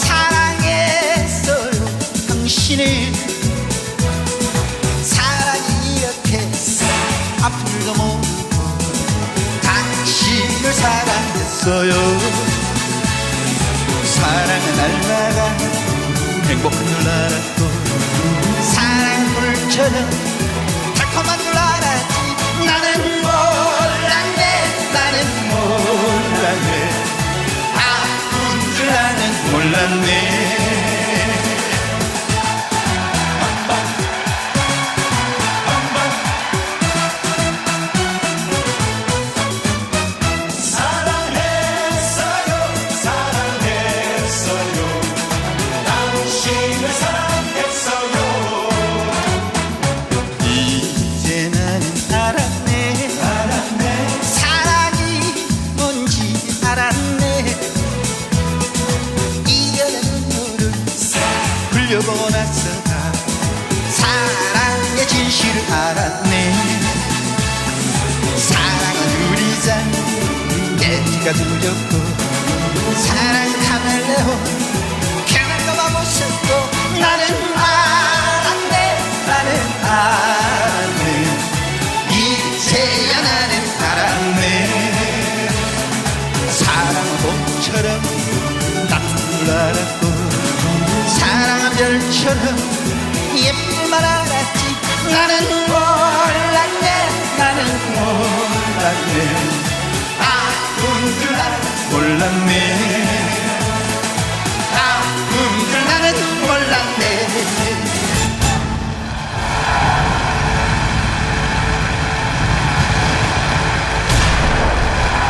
사랑했어요 당신을. 사랑이 이렇게 아픔도 모르고 당신을 사랑했어요. 사랑은 날마다 행복한 줄 알았고 사랑 물처럼 나는 몰 나서가 사랑의 진실을 알았네. 사랑은 우리 자 깨지가 두렵고 사랑 카멜레온 캐나다가 못쓰고 나는 알았네 나는 알았네. 이제야 나는 알았네. 사랑은 봄처럼 줄 알았고 별처럼 예쁠 만 알았지. 나는 몰랐네. 나는 몰랐네. 아픈 줄 몰랐네